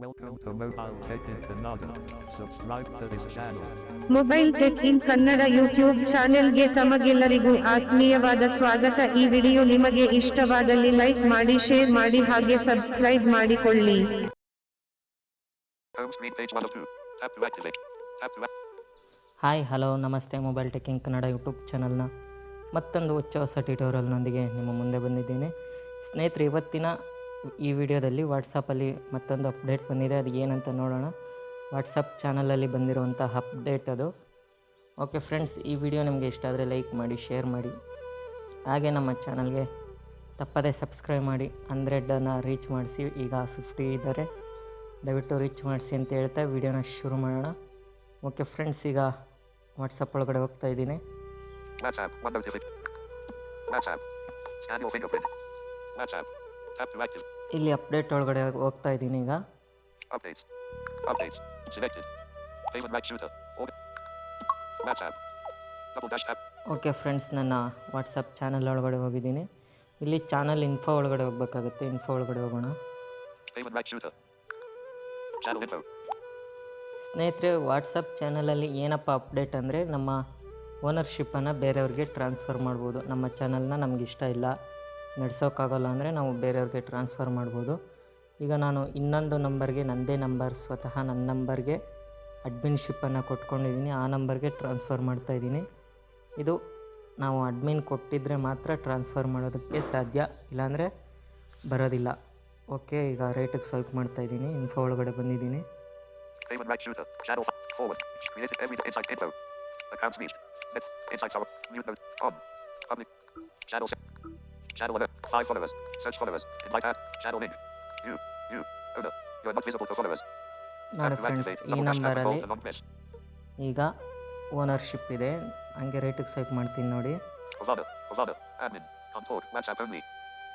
Welcome to Mobile Tech in Kannada. Subscribe to this channel. Mobile tech in Kannada YouTube ಚಾನೆಲ್ಗೆ ತಮಗೆಲ್ಲರಿಗೂ ಆತ್ಮೀಯವಾದ ಸ್ವಾಗತ ಈ ವಿಡಿಯೋ ನಿಮಗೆ ಇಷ್ಟವಾದಲ್ಲಿ ಲೈಕ್ ಮಾಡಿ ಶೇರ್ ಮಾಡಿ ಹಾಗೆ ಸಬ್ಸ್ಕ್ರೈಬ್ ಮಾಡಿಕೊಳ್ಳಿ Home screen page 1 of 2. Tap to activate. Tap to act. Hi hello ನಮಸ್ತೆ mobile tech in Kannada YouTube ಚಾನಲ್ನ ಮತ್ತೊಂದು ಹೊಚ್ಚ ಹೊಸ ಟ್ಯೂಟೋರಿಯಲ್ನೊಂದಿಗೆ ನಿಮ್ಮ ಮುಂದೆ ಬಂದಿದ್ದೇನೆ ಸ್ನೇಹಿತರೆ ಇವತ್ತಿನ ಈ ವಿಡಿಯೋದಲ್ಲಿ ವಾಟ್ಸಪ್ಪಲ್ಲಿ ಮತ್ತೊಂದು ಅಪ್ಡೇಟ್ ಬಂದಿದೆ. ಅದು ಏನಂತ ನೋಡೋಣ. ವಾಟ್ಸಪ್ ಚಾನಲಲ್ಲಿ ಬಂದಿರುವಂಥ ಅಪ್ಡೇಟ್ ಅದು. ಓಕೆ ಫ್ರೆಂಡ್ಸ್, ಈ ವಿಡಿಯೋ ನಿಮಗೆ ಇಷ್ಟ ಆದರೆ ಲೈಕ್ ಮಾಡಿ, ಶೇರ್ ಮಾಡಿ. ಹಾಗೆ ನಮ್ಮ ಚಾನಲ್ಗೆ ತಪ್ಪದೇ ಸಬ್ಸ್ಕ್ರೈಬ್ ಮಾಡಿ. ಹಂಡ್ರೆಡನ್ನು ರೀಚ್ ಮಾಡಿಸಿ. ಈಗ ಫಿಫ್ಟಿ ಇದ್ದಾರೆ. ದಯವಿಟ್ಟು ರೀಚ್ ಮಾಡಿಸಿ ಅಂತ ಹೇಳ್ತಾ ವಿಡಿಯೋನ ಶುರು ಮಾಡೋಣ. ಓಕೆ ಫ್ರೆಂಡ್ಸ್, ಈಗ ವಾಟ್ಸಪ್ ಒಳಗಡೆ ಹೋಗ್ತಾ ಇದ್ದೀನಿ. WhatsApp. ಇಲ್ಲಿ ಅಪ್ಡೇಟ್ ಒಳಗಡೆ ಹೋಗ್ತಾ ಇದ್ದೀನಿ ಈಗ. Updates updates selected favour back shooter okay WhatsApp double dash app okay friends ನನ್ನ ವಾಟ್ಸ್ಆಪ್ ಚಾನೆಲ್ ಒಳಗಡೆ ಹೋಗಿದ್ದೀನಿ. ಇಲ್ಲಿ ಚಾನೆಲ್ ಇನ್ಫೋ ಒಳಗಡೆ ಹೋಗಬೇಕಾಗುತ್ತೆ. ಇನ್ಫೋ ಒಳಗಡೆ ಹೋಗೋಣ. ಫೇವರ್ ಬ್ಯಾಕ್ ಚಾನೆಲ್ ಇನ್ಫೋ ಸ್ನೇಹಿತರೆ ವಾಟ್ಸಪ್ ಚಾನಲಲ್ಲಿ ಏನಪ್ಪ ಅಪ್ಡೇಟ್ ಅಂದರೆ ನಮ್ಮ ಓನರ್ಶಿಪ್ಪನ್ನು ಬೇರೆಯವ್ರಿಗೆ ಟ್ರಾನ್ಸ್ಫರ್ ಮಾಡ್ಬೋದು. ನಮ್ಮ ಚಾನಲ್ನ ಇಷ್ಟ ಇಲ್ಲ. ನಡೆಸೋಕ್ಕಾಗಲ್ಲ ಅಂದರೆ ನಾವು ಬೇರೆಯವ್ರಿಗೆ ಟ್ರಾನ್ಸ್ಫರ್ ಮಾಡ್ಬೋದು. ಈಗ ನಾನು ಇನ್ನೊಂದು ನಂಬರ್ಗೆ ನನ್ನದೇ ನಂಬರ್, ಸ್ವತಃ ನನ್ನ ನಂಬರ್ಗೆ ಅಡ್ಮಿನ್ಶಿಪ್ಪನ್ನು ಕೊಟ್ಕೊಂಡಿದ್ದೀನಿ. ಆ ನಂಬರ್ಗೆ ಟ್ರಾನ್ಸ್ಫರ್ ಮಾಡ್ತಾಯಿದ್ದೀನಿ ಇದು ನಾವು ಅಡ್ಮಿನ್ ಕೊಟ್ಟಿದ್ದರೆ ಮಾತ್ರ ಟ್ರಾನ್ಸ್ಫರ್ ಮಾಡೋದಕ್ಕೆ ಸಾಧ್ಯ, ಇಲ್ಲಾಂದರೆ ಬರೋದಿಲ್ಲ. ಓಕೆ, ಈಗ ರೇಟಿಗೆ ಸ್ವಲ್ಪ ಮಾಡ್ತಾಯಿದ್ದೀನಿ ಇನ್ಫೋ ಒಳಗಡೆ ಬಂದಿದ್ದೀನಿ. Channel. Channel alert. Five followers. Search followers. Invite at. Channel link. You. You. Owner. You are not visible to followers. ನೋಡಿ ಫ್ರೆಂಡ್ಸ್. ಈ ನಂಬರಲ್ಲಿ. ಈಗ ಓನರ್ಶಿಪ್ ಇದೆ ಹಂಗೆ ರೇಟಿಗೆ ಸ್ವೈಪ್ ಮಾಡ್ತೀನಿ ನೋಡಿ.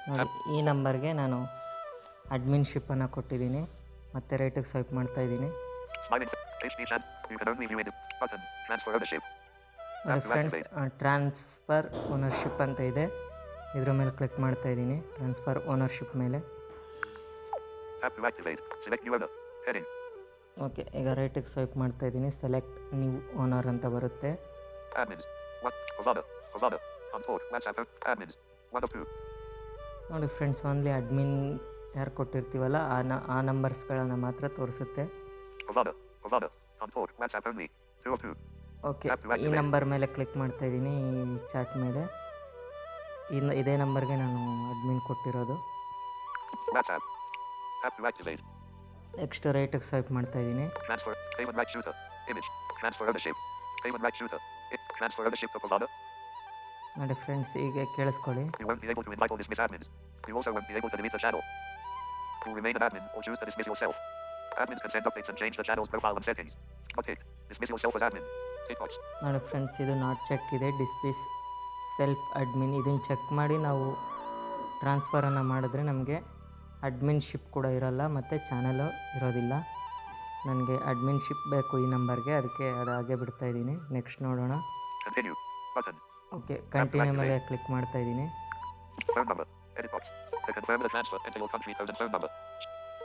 ನೋಡಿ ಈ ನಂಬರ್ಗೆ ನಾನು ಅಡ್ಮಿನ್ಶಿಪ್ಪನ್ನು ಕೊಟ್ಟಿದ್ದೀನಿ ಮತ್ತು ರೇಟಿಗೆ swipe ownership to friends. Transfer ownership ಅಂತ ಇದೆ ಇದರ ಮೇಲೆ ಕ್ಲಿಕ್ ಮಾಡ್ತಾ ಇದೀನಿ ಟ್ರಾನ್ಸ್ಫರ್ ಓನರ್ಶಿಪ್ ಮೇಲೆ. ಓಕೆ ಈಗ ರೈಟಿಗೆ ಸ್ವೈಪ್ ಮಾಡ್ತಾ ಇದ್ದೀನಿ. ಸೆಲೆಕ್ಟ್ ನ್ಯೂ ಓನರ್ ಅಂತ ಬರುತ್ತೆ. ನೋಡಿ ಫ್ರೆಂಡ್ಸ್ ಓನ್ಲಿ ಅಡ್ಮಿನ್ ಯಾರು ಕೊಟ್ಟಿರ್ತೀವಲ್ಲ ಆ ನ ಆ ನಂಬರ್ಸ್ಗಳನ್ನು ಮಾತ್ರ ತೋರಿಸುತ್ತೆ. ಓಕೆ ಈ ನಂಬರ್ ಮೇಲೆ ಕ್ಲಿಕ್ ಮಾಡ್ತಾ ಇದ್ದೀನಿ ಈ ಚಾಟ್ ಮೇಲೆ. ಇನ್ನು ಇದೇ ನಂಬರ್ಗೆ ನಾನು ಅಡ್ಮಿನ್ ಕೊಟ್ಟಿರೋದು WhatsApp. Tap to activate. Next ರೈಟಿಗೆ swipe ಮಾಡ್ತಾ ಇದ್ದೀನಿ Transfer. Payment right shooter. Image. Transfer ownership. Payment right shooter. It. Transfer ownership to Pavada. ನೋಡಿ ಫ್ರೆಂಡ್ಸ್ ಈಗ ಕೇಳಿಸ್ಕೊಳ್ಳಿ You won't be able to invite or dismiss admins. You also won't be able to delete the channel. To remain an admin or choose to dismiss yourself. Admins can send updates and change the channel's profile and settings. But hit. Dismiss yourself as admin. Tick box. ನೋಡಿ friends ಇದು not check ಇದೆ ಡಿಸ್ಪಿಸ್ self admin ಇದನ್ನು check ಮಾಡಿ ನಾವು ಟ್ರಾನ್ಸ್ಫರನ್ನು ಮಾಡಿದ್ರೆ ನಮಗೆ ಅಡ್ಮಿನ್ಶಿಪ್ ಕೂಡ ಇರೋಲ್ಲ ಮತ್ತು ಚಾನಲು ಇರೋದಿಲ್ಲ. ನನಗೆ ಅಡ್ಮಿನ್ಶಿಪ್ ಬೇಕು ಈ ನಂಬರ್ಗೆ ಅದಕ್ಕೆ ಅದು ಹಾಗೆ ಬಿಡ್ತಾ ಇದ್ದೀನಿ. ನೆಕ್ಸ್ಟ್ ನೋಡೋಣ. ಓಕೆ ಕಂಟಿನ್ಯೂ ಮೇಲೆ ಕ್ಲಿಕ್ ಮಾಡ್ತಾ ಇದ್ದೀನಿ.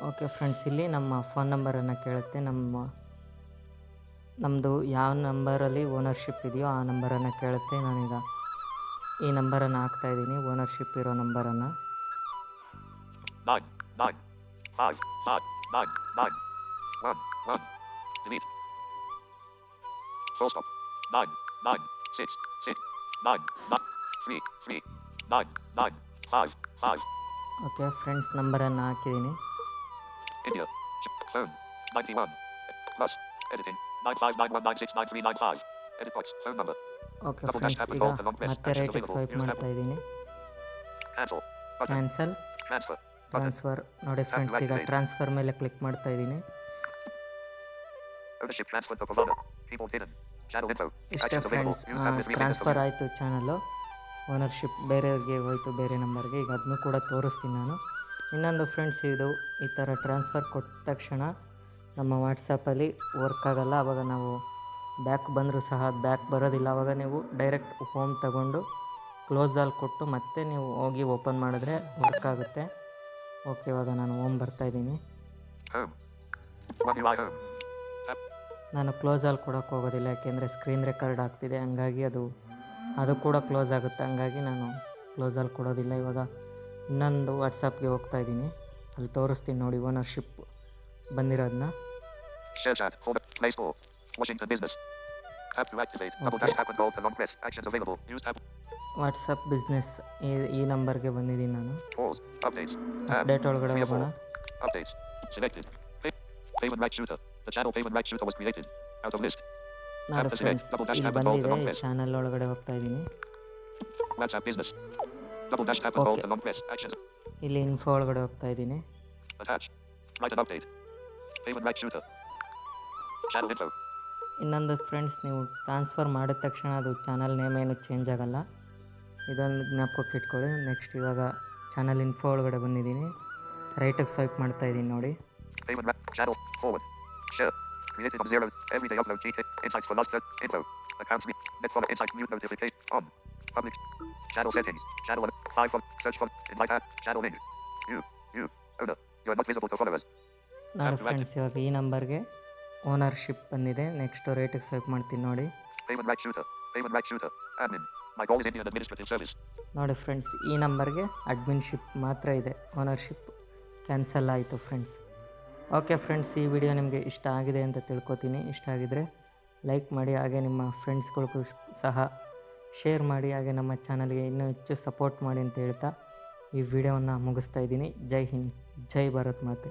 ಓಕೆ ಫ್ರೆಂಡ್ಸ್ ಇಲ್ಲಿ ನಮ್ಮ ಫೋನ್ ನಂಬರನ್ನು ಕೇಳುತ್ತೆ. ನಮ್ಮ ನಮ್ಮದು ಯಾವ ನಂಬರಲ್ಲಿ ಓನರ್ಶಿಪ್ ಇದೆಯೋ ಆ ನಂಬರನ್ನು ಕೇಳುತ್ತೆ ನಾನೀಗ. ಈ ನಂಬರನ್ನು ಹಾಕ್ತಾಯಿದ್ದೀನಿ ಓನರ್ಶಿಪ್ ಇರೋ ನಂಬರನ್ನು Nine. Nine. Five. Five. Nine. Nine. One. One. Delete. Full stop. Nine. Nine. Six. Six. Nine. Nine. Three. Three. Nine. Nine. Five. Five. Okay friends ನಂಬರನ್ನು ಹಾಕಿದ್ದೀನಿ India. Ch- Phone. 91. Plus. Editing. 95919699395. Edit box. Phone number. okay friends ಈಗ ಮತ್ತೆ right swipe ಮಾಡ್ತಾ ಇದ್ದೀನಿ. Cancel transfer ನೋಡಿ friends ಈಗ transfer ಮೇಲೆ click ಮಾಡ್ತಾ ಇದ್ದೀನಿ. ಇಷ್ಟೇ ಫ್ರೆಂಡ್ಸ್ ಟ್ರಾನ್ಸ್ಫರ್ ಆಯಿತು ಚಾನಲ್ಲು ಓನರ್ಶಿಪ್ ಬೇರೆಯವ್ರಿಗೆ ಹೋಯಿತು ಬೇರೆ ನಂಬರ್ಗೆ ಈಗ ಅದನ್ನು ಕೂಡ ತೋರಿಸ್ತೀನಿ ನಾನು. ಇನ್ನೊಂದು ಫ್ರೆಂಡ್ಸ್ ಇದು ಈ ಥರ ಟ್ರಾನ್ಸ್ಫರ್ ಕೊಟ್ಟ ತಕ್ಷಣ ನಮ್ಮ ವಾಟ್ಸಪ್ಪಲ್ಲಿ ವರ್ಕ್ ಆಗೋಲ್ಲ. ಆವಾಗ ನಾವು ಬ್ಯಾಕ್ ಬಂದರೂ ಸಹ ಬ್ಯಾಕ್ ಬರೋದಿಲ್ಲ. ಆವಾಗ ನೀವು ಡೈರೆಕ್ಟ್ ಹೋಮ್ ತಗೊಂಡು ಕ್ಲೋಸಲ್ಲಿ ಕೊಟ್ಟು ಮತ್ತೆ ನೀವು ಹೋಗಿ ಓಪನ್ ಮಾಡಿದ್ರೆ ವರ್ಕ್ ಆಗುತ್ತೆ. ಓಕೆ, ಇವಾಗ ನಾನು ಹೋಮ್ ಬರ್ತಾಯಿದ್ದೀನಿ. ನಾನು ಕ್ಲೋಸಲ್ಲಿ ಕೊಡೋಕ್ಕೆ ಹೋಗೋದಿಲ್ಲ, ಯಾಕೆಂದರೆ ಸ್ಕ್ರೀನ್ ರೆಕಾರ್ಡ್ ಆಗ್ತಿದೆ. ಹಂಗಾಗಿ ಅದು ಅದು ಕೂಡ ಕ್ಲೋಸ್ ಆಗುತ್ತೆ. ಹಂಗಾಗಿ ನಾನು ಕ್ಲೋಸಲ್ಲಿ ಕೊಡೋದಿಲ್ಲ. ಇವಾಗ ಇನ್ನೊಂದು ವಾಟ್ಸಪ್ಗೆ ಹೋಗ್ತಾ ಇದ್ದೀನಿ. ಅಲ್ಲಿ ತೋರಿಸ್ತೀನಿ ನೋಡಿ ownership ಬಂದಿರೋದನ್ನ Share chat. Folder. Play Store. Washington Business. Tab to activate. Double dash tap and hold to long press. Actions available. Use tab. WhatsApp business ಈ ಈ ನಂಬರ್ಗೆ ಬಂದಿದ್ದೀನಿ ನಾನು Pause. Updates. Tab. ಅಪ್ಡೇಟ್ ಒಳಗಡೆ Three of ಹೋಗೋಣ four. Updates. Selected. Pay- Payment rack shooter. The channel payment rack shooter was created. Out of list. ನೋಡಿ to select. Friends Double dash ಇಲ್ಲಿ tap and hold ಬಂದಿದೆ to long press. Channel ಒಳಗಡೆ ಹೋಗ್ತಾ ಇದ್ದೀನಿ WhatsApp business. Double dash tap and hold Okay. to long press. Actions. ಇಲ್ಲಿ info ಒಳಗಡೆ ಹೋಗ್ತಾ ಇದ್ದೀನಿ Attach. Write an update. Payment rack shooter. Channel info. ಇನ್ನೊಂದು ಫ್ರೆಂಡ್ಸ್ ನೀವು ಟ್ರಾನ್ಸ್ಫರ್ ಮಾಡಿದ ತಕ್ಷಣ ಅದು ಚಾನಲ್ ನೇಮ್ ಏನು ಚೇಂಜ್ ಆಗಲ್ಲ ಇದೊಂದು ಜ್ಞಾಪಕಕ್ಕೆ ಇಟ್ಕೊಳ್ಳಿ ನೆಕ್ಸ್ಟ್ ಇವಾಗ ಚಾನಲ್ ಇನ್ಫೋ ಒಳಗಡೆ ಬಂದಿದ್ದೀನಿ ರೈಟಿಗೆ ಸ್ವೈಪ್ ಮಾಡ್ತಾ ಇದ್ದೀನಿ ನೋಡಿ Payment rack. Channel. Forward. Share. Created on zero. Everyday upload. GK. Insights for last. Info. Accounts. me- Net follow. Insights. Mute notification. On. Public. Channel settings. Channel from. Search from. Invite app. Channel link. You. You. Owner. You are not visible to followers. ನೋಡಿ friends ಇವಾಗ ಈ ನಂಬರ್ಗೆ ownership ಬಂದಿದೆ. Next ರೇಟಿಗೆ swipe ಮಾಡ್ತೀನಿ ನೋಡಿ. ನೋಡಿ friends ಈ ನಂಬರ್ಗೆ ಅಡ್ಮಿನ್ಶಿಪ್ ಮಾತ್ರ ಇದೆ. ಓನರ್ಶಿಪ್ ಕ್ಯಾನ್ಸಲ್ ಆಯಿತು ಫ್ರೆಂಡ್ಸ್ ಓಕೆ ಫ್ರೆಂಡ್ಸ್ ಈ ವಿಡಿಯೋ ನಿಮಗೆ ಇಷ್ಟ ಆಗಿದೆ ಅಂತ ತಿಳ್ಕೊತೀನಿ. ಇಷ್ಟ ಆಗಿದ್ರೆ ಲೈಕ್ ಮಾಡಿ ಹಾಗೆ ನಿಮ್ಮ ಫ್ರೆಂಡ್ಸ್ಗಳಿಗೂ ಸಹ ಶೇರ್ ಮಾಡಿ ಹಾಗೆ ನಮ್ಮ ಚಾನಲ್ಗೆ ಇನ್ನೂ ಹೆಚ್ಚು ಸಪೋರ್ಟ್ ಮಾಡಿ ಅಂತ ಹೇಳ್ತಾ ಈ ವಿಡಿಯೋವನ್ನು ಮುಗಿಸ್ತಾ ಇದ್ದೀನಿ. ಜೈ ಹಿಂದ್ ಜೈ ಭಾರತ್ ಮಾತೆ.